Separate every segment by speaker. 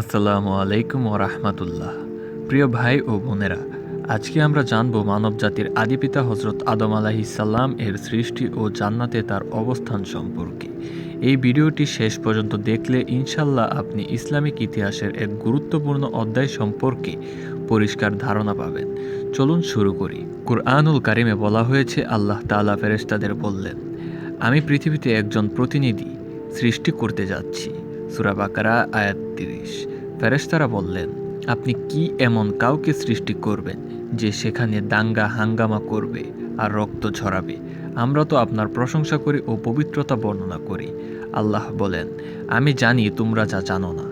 Speaker 1: আসসালামু আলাইকুম ও রাহমাতুল্লাহ। প্রিয় ভাই ও বোনেরা, আজকে আমরা জানব মানব জাতির আদিপিতা হজরত আদম আলাহিসাল্লাম এর সৃষ্টি ও জান্নাতে তার অবস্থান সম্পর্কে। এই ভিডিওটি শেষ পর্যন্ত দেখলে ইনশাল্লাহ আপনি ইসলামিক ইতিহাসের এক গুরুত্বপূর্ণ অধ্যায় সম্পর্কে পরিষ্কার ধারণা পাবেন। চলুন শুরু করি। কুরআনুল কারিমে বলা হয়েছে, আল্লাহ তাআলা ফেরেশতাদের বললেন, আমি পৃথিবীতে একজন প্রতিনিধি সৃষ্টি করতে যাচ্ছি। সুরা বাকারা, আয়াত তিরিশ। ফেরেশতারা বললেন, আপনি কি এমন কাউকে সৃষ্টি করবেন যে সেখানে দাঙ্গা হাঙ্গামা করবে আর রক্ত ঝরাবে আমরা তো আপনার প্রশংসা করি ও পবিত্রতা বর্ণনা করি। আল্লাহ বলেন, আমি জানি তোমরা যা জানো না।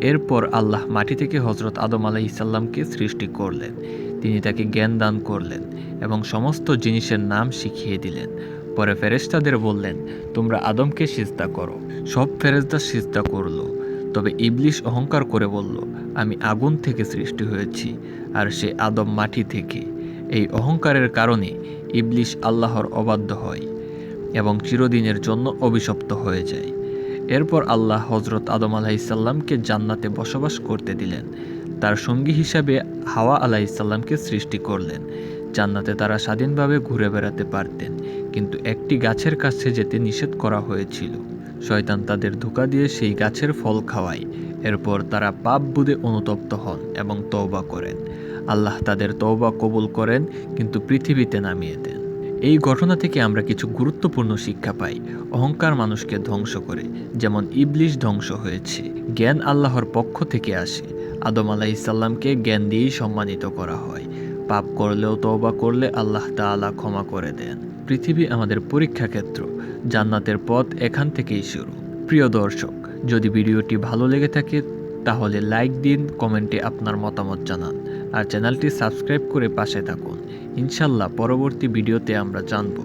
Speaker 1: এরপর আল্লাহ মাটি থেকে হজরত আদম আলাহ ইসাল্লামকে সৃষ্টি করলেন। তিনি তাকে জ্ঞান দান করলেন এবং সমস্ত জিনিসের নাম শিখিয়ে দিলেন। পরে ফেরেশতাদের বললেন, তোমরা আদমকে সিজদা করো। সব ফেরেশতা সিজদা করল। তবে ইবলিশ অহংকার করে বলল, আমি আগুন থেকে সৃষ্টি হয়েছি, আর সে আদম মাটি থেকে। এই অহংকারের কারণে ইবলিশ আল্লাহর অবাধ্য হয় এবং চিরদিনের জন্য অভিশপ্ত হয়ে যায়। এরপর আল্লাহ হজরত আদম আলাহিসাল্লামকে জান্নাতে বসবাস করতে দিলেন। তার সঙ্গী হিসাবে হাওয়া আলাহিসাল্লামকে সৃষ্টি করলেন। জান্নাতে তারা স্বাধীনভাবে ঘুরে বেড়াতে পারতেন, কিন্তু একটি গাছের কাছে যেতে নিষেধ করা হয়েছিল। শয়তান তাদের ধোকা দিয়ে সেই গাছের ফল খাওয়ায়। এরপর তারা পাপ বুধে অনুতপ্ত হন এবং তওবা করেন। আল্লাহ তাদের তওবা কবুল করেন, কিন্তু পৃথিবীতে নামিয়ে দেন। এই ঘটনা থেকে আমরা কিছু গুরুত্বপূর্ণ শিক্ষা পাই। অহংকার মানুষকে ধ্বংস করে, যেমন ইবলিশ ধ্বংস হয়েছে, জ্ঞান আল্লাহর পক্ষ থেকে আসে। আদম আলাহিসাল্লামকে জ্ঞান দিয়েই সম্মানিত করা হয়। পাপ করলেও তওবা করলে আল্লাহ তাআলা ক্ষমা করে দেন। পৃথিবী আমাদের পরীক্ষা ক্ষেত্র জান্নাতের পথ এখান থেকেই শুরু। প্রিয় দর্শক, যদি ভিডিওটি ভালো লেগে থাকে, তাহলে লাইক দিন, কমেন্টে আপনার মতামত জানান। আর চ্যানেলটি সাবস্ক্রাইব করে পাশে থাকুন। ইনশাল্লাহ পরবর্তী ভিডিওতে আমরা জানব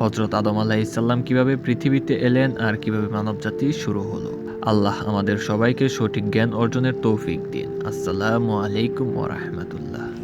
Speaker 1: হজরত আদম আলাহ ইসাল্লাম কীভাবে পৃথিবীতে এলেন আর কীভাবে মানবজাতি শুরু হলো। আল্লাহ আমাদের সবাইকে সঠিক জ্ঞান অর্জনের তৌফিক দিন। আসসালামু আলাইকুম ওরহমতুল্লাহ